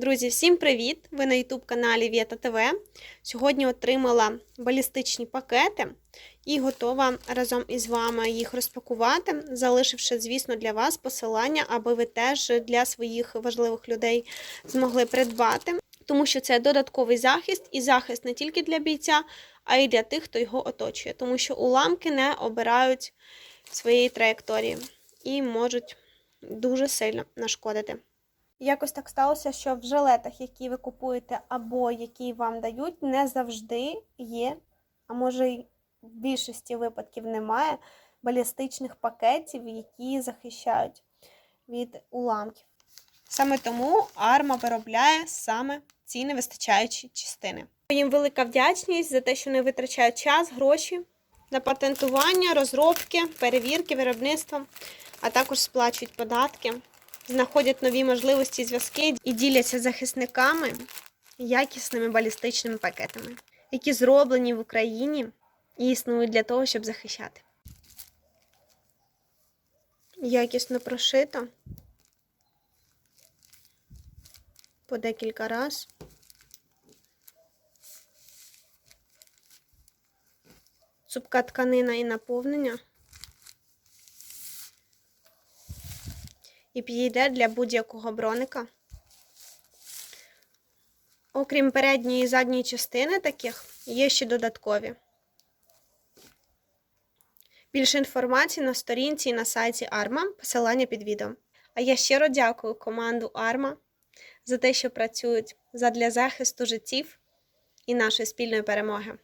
Друзі, всім привіт! Ви на YouTube каналі Вєта ТВ. Сьогодні отримала балістичні пакети і готова разом із вами їх розпакувати, залишивши, звісно, для вас посилання, аби ви теж для своїх важливих людей змогли придбати, тому що це додатковий захист і захист не тільки для бійця, а й для тих, хто його оточує, тому що уламки не обирають своєї траєкторії і можуть дуже сильно нашкодити. Якось так сталося, що в жилетах, які ви купуєте, або які вам дають, не завжди є, а може й в більшості випадків немає балістичних пакетів, які захищають від уламків. Саме тому арма виробляє саме ці невистачаючі частини. Їм велика вдячність за те, що не витрачають час, гроші на патентування, розробки, перевірки виробництва, а також сплачують податки знаходять нові можливості зв'язки і діляться захисниками якісними балістичними пакетами, які зроблені в Україні і існують для того, щоб захищати. Якісно прошито по декілька разів. Цупка тканина і наповнення. І підійде для будь-якого броника. Окрім передньої і задньої частини таких, є ще додаткові. Більше інформації на сторінці і на сайті Arma, посилання під відео. А я щиро дякую команду Arma за те, що працюють задля захисту життів і нашої спільної перемоги.